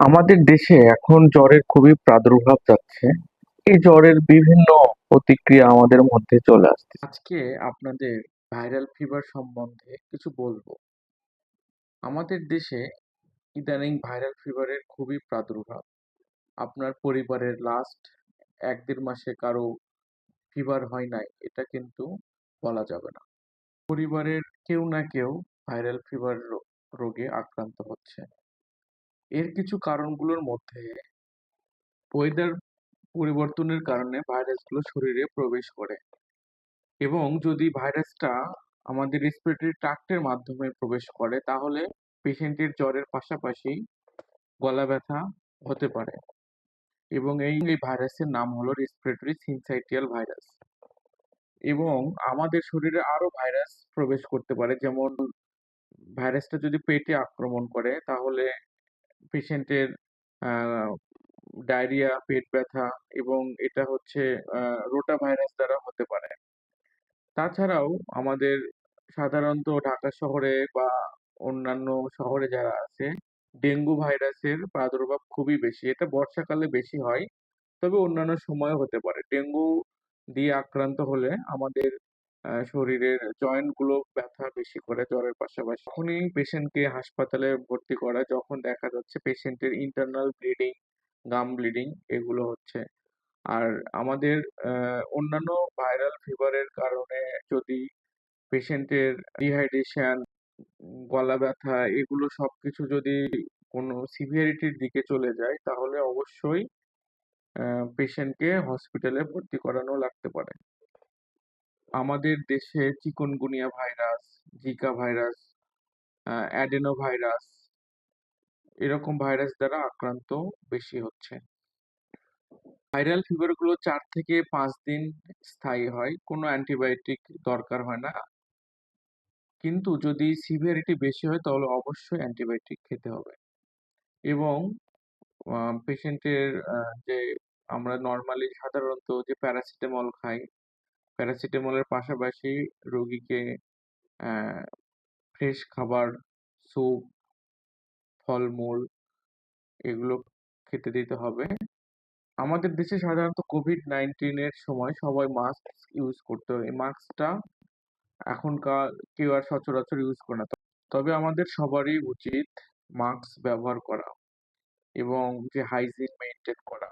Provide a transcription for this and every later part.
আমাদের দেশে এখন জ্বরের খুবই প্রাদুর্ভাব যাচ্ছে। এই জ্বরের বিভিন্ন প্রতিক্রিয়া আমাদের মধ্যে চলে আসছে আজকে আপনাদের ভাইরাল ফিভার সম্বন্ধে কিছু বলব। আমাদের দেশে ইদানিং ভাইরাল ফিভারের খুবই প্রাদুর্ভাব। আপনার পরিবারের লাস্ট এক দেড় মাসে কারও ফিভার হয় নাই, এটা কিন্তু বলা যাবে না। পরিবারের কেউ না কেউ ভাইরাল ফিভার রোগে আক্রান্ত হচ্ছে। এর কিছু কারণগুলোর মধ্যে ওয়েদার পরিবর্তনের কারণে ভাইরাসগুলো শরীরে প্রবেশ করে। এবং যদি ভাইরাসটা আমাদের রেসপিরেটরি ট্রাক্টের মাধ্যমে প্রবেশ করে, তাহলে পেশেন্টের জ্বরের পাশাপাশি গলা ব্যথা হতে পারে। এবং এই ভাইরাসের নাম হলো রেসপিরেটরি সিনসাইটিয়াল ভাইরাস এবং আমাদের শরীরে আরও ভাইরাস প্রবেশ করতে পারে, যেমন ভাইরাসটা যদি পেটে আক্রমণ করে, তাহলে পেশেন্টের ডায়রিয়া পেট ব্যথা এবং এটা হচ্ছে রোটা ভাইরাস দ্বারা হতে পারে। তাছাড়াও আমাদের সাধারণত ঢাকা শহরে বা অন্যান্য শহরে যারা আছে, ডেঙ্গু ভাইরাসের প্রাদুর্ভাব খুবই বেশি। এটা বর্ষাকালে বেশি হয়, তবে অন্যান্য সময় হতে পারে। ডেঙ্গু দিয়ে আক্রান্ত হলে আমাদের শরীরের জয়েন্টগুলো ব্যথা বেশি করে জ্বরের পাশাপাশি। তখনই পেশেন্টকে হাসপাতালে ভর্তি করা, যখন দেখা যাচ্ছে পেশেন্টের ইন্টারনাল ব্লিডিং গাম ব্লিডিং এগুলো হচ্ছে। আর আমাদের অন্যান্য ভাইরাল ফিভারের কারণে যদি পেশেন্টের ডিহাইড্রেশন গলা ব্যথা এগুলো সবকিছু যদি কোনো সিভিয়ারিটির দিকে চলে যায়, তাহলে অবশ্যই পেশেন্টকে হসপিটালে ভর্তি করানো লাগতে পারে। আমাদের দেশে chikungunya virus, Zika virus adenovirus এরকম ভাইরাস দ্বারা আক্রান্ত বেশি হচ্ছে। ভাইরাল ফিভারগুলো চার থেকে পাঁচ দিন স্থায়ী হয়, কোনো অ্যান্টিবায়োটিক দরকার হয় না। কিন্তু যদি সিভিয়ারিটি বেশি হয়, তাহলে অবশ্যই অ্যান্টিবায়োটিক খেতে হবে। এবং পেশেন্টের যে আমরা নর্মালি সাধারণত যে প্যারাসিটামল খাই প্যারাসিটামলের পাশাপাশি রোগীকে ফ্রেশ খাবার, স্যুপ, ফলমূল এগুলো খেতে দিতে হবে। আমাদের দেশে সাধারণত কোভিড নাইন্টিনের সময় সবাই মাস্ক ইউজ করতে। হয় এই মাস্কটা এখনকার কেউ আর সচরাচর ইউজ করে না। তবে আমাদের সবারই উচিত মাস্ক ব্যবহার করা এবং যে হাইজিন মেনটেন করা।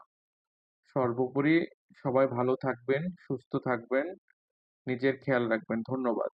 সর্বোপরি সবাই ভালো থাকবেন সুস্থ থাকবেন। নিজের খেয়াল রাখবেন। ধন্যবাদ।